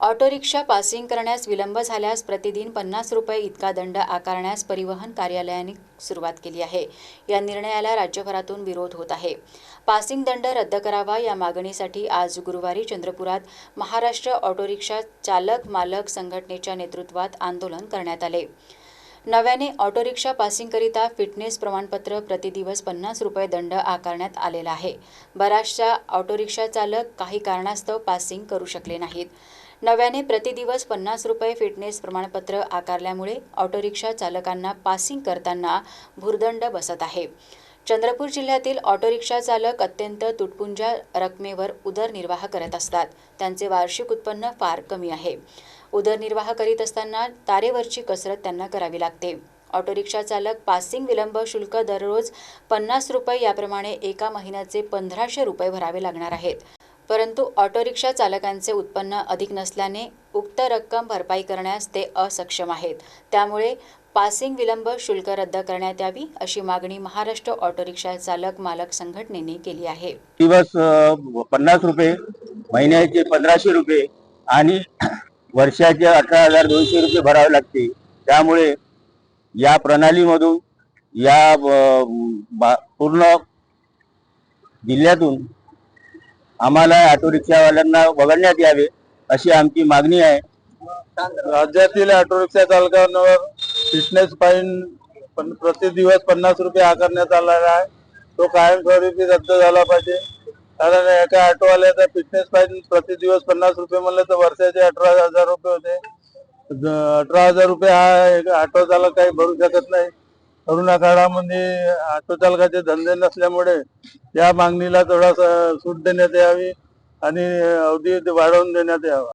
Auto rickshaw passing करण्यास विलंब झाल्यास प्रतिदिन पन्नास रुपये इतका दंड आकारण्यास परिवहन कार्यालयाने सुरुवात केली आहे. या निर्णयाला राज्यभरातून विरोध होत आहे. पासिंग दंड रद्द करावा या मागणीसाठी आज गुरुवारी चंद्रपुरात महाराष्ट्र ऑटो रिक्षा चालक मालक संघटनेच्या नेतृत्वात आंदोलन करण्यात आले. नव्याने ऑटो रिक्षा पासिंगकरिता फिटनेस प्रमाणपत्र प्रतिदिवस पन्नास रुपये दंड आकारण्यात आलेला आहे. बऱ्याचशा ऑटो रिक्षा चालक काही कारणास्तव पासिंग करू शकले नाहीत. नव्याने प्रतिदिवस पन्नास रुपये फिटनेस प्रमाणपत्र आकारल्यामुळे ऑटोरिक्षा चालकांना पासिंग करताना भुर्दंड बसत आहे. चंद्रपूर जिल्ह्यातील ऑटोरिक्षा चालक अत्यंत तुटपुंजा रकमेवर उदरनिर्वाह करत असतात. त्यांचे वार्षिक उत्पन्न फार कमी आहे. उदरनिर्वाह करीत असताना तारेवरची कसरत त्यांना करावी लागते. ऑटोरिक्षा चालक पासिंग विलंब शुल्क दररोज पन्नास रुपये याप्रमाणे एका महिन्याचे पंधराशे रुपये भरावे लागणार आहेत. परंतु ऑटोरिक्षा चालकांचे उत्पन्न अधिक नसल्याने उक्त रक्कम भरपाई करण्यास ते असक्षम आहेत. त्यामुळे पासिंग विलंब शुल्क रद्द करण्यात यावी अशी मागणी महाराष्ट्र ऑटो रिक्षा चालक मालक संघटनेने केली आहे. दिवस पन्नास रुपये महिन्याचे पंधराशे रुपये आणि वर्षाचे अठरा हजार दोनशे रुपये भरावे लागते. त्यामुळे या प्रणालीमधून या पूर्ण जिल्ह्यातून आम्हाला ऑटो रिक्षावाल्यांना वगळण्यात यावे अशी आमची मागणी आहे. राज्यातील ऑटो रिक्षा चालकांवर फिटनेस फाईन पण प्रति दिवस पन्नास रुपये आकारण्यात आलेला आहे. तो कायमस्वरूपी रद्द झाला पाहिजे. कारण एका ऑटोवाल्याचा फिटनेस फाईन प्रति दिवस पन्नास रुपये म्हणलं तर वर्षाचे अठरा हजार रुपये होते. अठरा हजार रुपये हा ऑटो चालक काही भरू शकत नाही. करोना काळामध्ये ऑटो चालकाचे धंदे नसल्यामुळे या मागणीला थोडासा सूट देण्यात यावी आणि अवधी वाढवून देण्यात यावा.